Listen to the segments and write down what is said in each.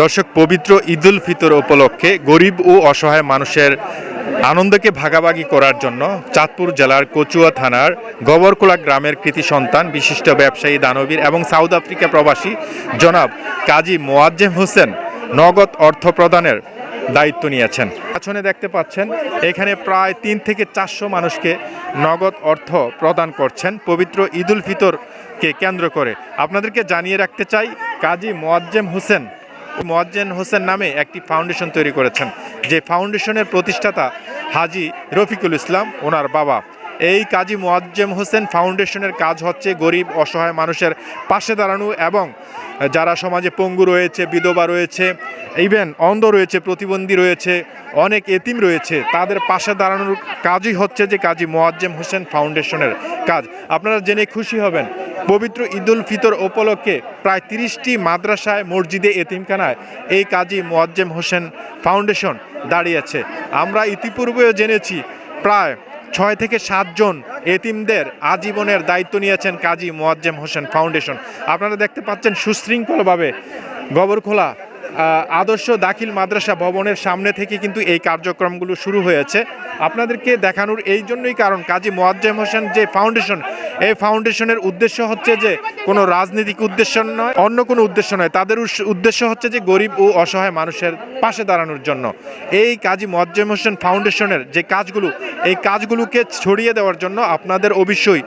দর্শক, পবিত্র ঈদুল ফিতর উপলক্ষে গরিব ও অসহায় মানুষের আনন্দকে ভাগাভাগি করার জন্য চাঁদপুর জেলার কচুয়া থানার গবরকোলা গ্রামের কৃতি সন্তান, বিশিষ্ট ব্যবসায়ী দানবীর এবং সাউথ আফ্রিকা প্রবাসী জনাব কাজী মোয়াজ্জেম হোসেন নগদ অর্থ প্রদানের দায়িত্ব নিয়েছেন। পেছনে দেখতে পাচ্ছেন, এখানে প্রায় তিন থেকে চারশো মানুষকে নগদ অর্থ প্রদান করছেন পবিত্র ঈদুল ফিতরকে কেন্দ্র করে। আপনাদেরকে জানিয়ে রাখতে চাই, কাজী মোয়াজ্জেম হোসেন মোয়াজ্জেম হোসেন নামে একটি ফাউন্ডেশন তৈরি করেছেন। যে ফাউন্ডেশনের প্রতিষ্ঠাতা হাজি রফিকুল ইসলাম, ওনার বাবা। এই কাজী মোয়াজ্জেম হোসেন ফাউন্ডেশনের কাজ হচ্ছে গরিব, অসহায় মানুষের পাশে দাঁড়ানো এবং যারা সমাজে পঙ্গু রয়েছে, বিধবা রয়েছে ইভেন অন্ধ রয়েছে, প্রতিবন্ধী রয়েছে, অনেক এতিম রয়েছে, তাদের পাশে দাঁড়ানোর কাজই হচ্ছে যে কাজী মোয়াজ্জেম হোসেন ফাউন্ডেশনের কাজ। আপনারা জেনে খুশি হবেন পবিত্র ঈদুল ফিতর উপলক্ষে প্রায় তিরিশটি মাদ্রাসায় মসজিদে এতিমখানায় এই কাজী মোয়াজ্জেম হোসেন ফাউন্ডেশন দাঁড়িয়েছে। আমরা ইতিপূর্বেও জেনেছি, প্রায় ছয় থেকে সাতজন এতিমদের আজীবনের দায়িত্ব নিয়েছেন কাজী মোয়াজ্জেম হোসেন ফাউন্ডেশন। আপনারা দেখতে পাচ্ছেন সুশৃঙ্খলভাবে গবরখোলা আদর্শ দাখিল মাদ্রাসা ভবনের সামনে থেকে কিন্তু এই কার্যক্রমগুলো শুরু হয়েছে। আপনাদেরকে দেখানোর এই জন্যই কারণ, কাজী মোয়াজ্জেম হোসেন যে ফাউন্ডেশন এই ফাউন্ডেশনের উদ্দেশ্য হচ্ছে যে কোনো রাজনৈতিক উদ্দেশ্য নয়, অন্য কোনো উদ্দেশ্য নয়। তাদের উদ্দেশ্য হচ্ছে যে গরিব ও অসহায় মানুষের পাশে দাঁড়ানোর জন্য। এই কাজী মোয়াজ্জেম হোসেন ফাউন্ডেশনের যে কাজগুলো, এই কাজগুলোকে ছড়িয়ে দেওয়ার জন্য আপনাদের অবশ্যই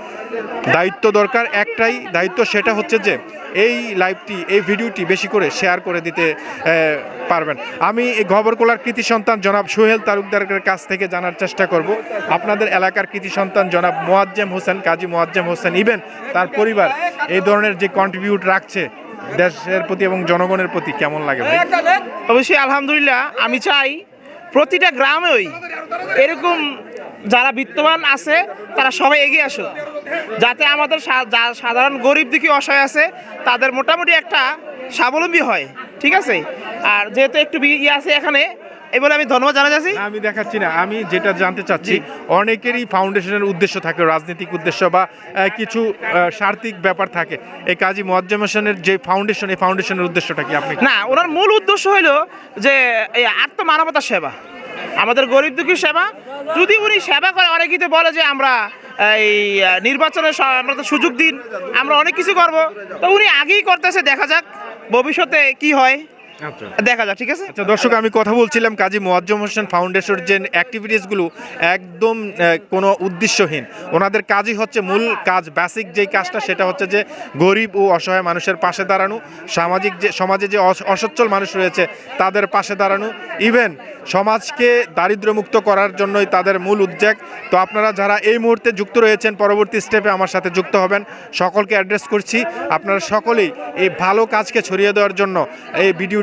দায়িত্ব দরকার। একটাই দায়িত্ব সেটা হচ্ছে যে এই লাইভটি, এই ভিডিওটি বেশি করে শেয়ার করে দিতে পারবেন। আমি এই খবরকোলার কৃতি সন্তান জনাব সোহেল তালুকদারের কাছ থেকে জানার চেষ্টা করব। আপনাদের এলাকার কৃতি সন্তান জনাব মোয়াজ্জেম হোসেন, কাজী মোয়াজ্জেম হোসেন ইভেন তার পরিবার এই ধরনের যে কন্ট্রিবিউট রাখছে দেশের প্রতি এবং জনগণের প্রতি কেমন লাগে অবশ্যই, আলহামদুলিল্লাহ, আমি চাই প্রতিটা গ্রামেই এরকম যারা বিত্তবান আছে, তারা সবাই এগিয়ে আসুক। যাতে আমাদের সাধারণ গরিব দুঃখী অসহায় আছে তাদের মোটামুটি একটা স্বাবলম্বী হয়। ঠিক আছে? আর যেহেতু একটু ইয়ে আছে এখানে এই বলে আমি ধন্যবাদ জানা যাচ্ছি আমি দেখাচ্ছি না। আমি যেটা জানতে চাচ্ছি অনেকেরই ফাউন্ডেশনের উদ্দেশ্য থাকে রাজনৈতিক উদ্দেশ্য বা কিছু আহ, স্বার্থিক ব্যাপার থাকে। এই কাজী মোয়াজ্জেম হোসেনের যে ফাউন্ডেশন এই ফাউন্ডেশনের উদ্দেশ্যটা কি আপনি না ওনার মূল উদ্দেশ্য হলো যে এই আত্মমানবতার সেবা। আমাদের গরিব দুঃখী সেবা। যদি উনি সেবা করে অনেকেই তো বলে যে আমরা এই নির্বাচনের নির্বাচনে আমরা তো সুযোগ দিন, আমরা অনেক কিছু করব। তো উনি আগেই করতেছে, দেখা যাক ভবিষ্যতে কি হয়। দেখা যাক ঠিক আছে? আচ্ছা দর্শক আমি কথা বলছিলাম কাজী মোয়াজ্জম হোসেন ফাউন্ডেশন যে অ্যাক্টিভিটিসগুলো একদম কোনো উদ্দেশ্যহীন। ওনাদের কাজই হচ্ছে মূল কাজ বেসিক যেই কাজটা সেটা হচ্ছে যে গরিব ও অসহায় মানুষের পাশে দাঁড়ানো সামাজিক যে সমাজে যে অস- অসচ্ছল মানুষ রয়েছে তাদের পাশে দাঁড়ানো ইভেন সমাজকে দারিদ্র্যমুক্ত করার জন্যই তাদের মূল উদ্যোগ। তো আপনারা যারা এই মুহূর্তে যুক্ত রয়েছেন পরবর্তী স্টেপে আমার সাথে যুক্ত হবেন। সকলকে অ্যাড্রেস করছি। আপনারা সকলেই এই ভালো কাজকে ছড়িয়ে দেওয়ার জন্য এই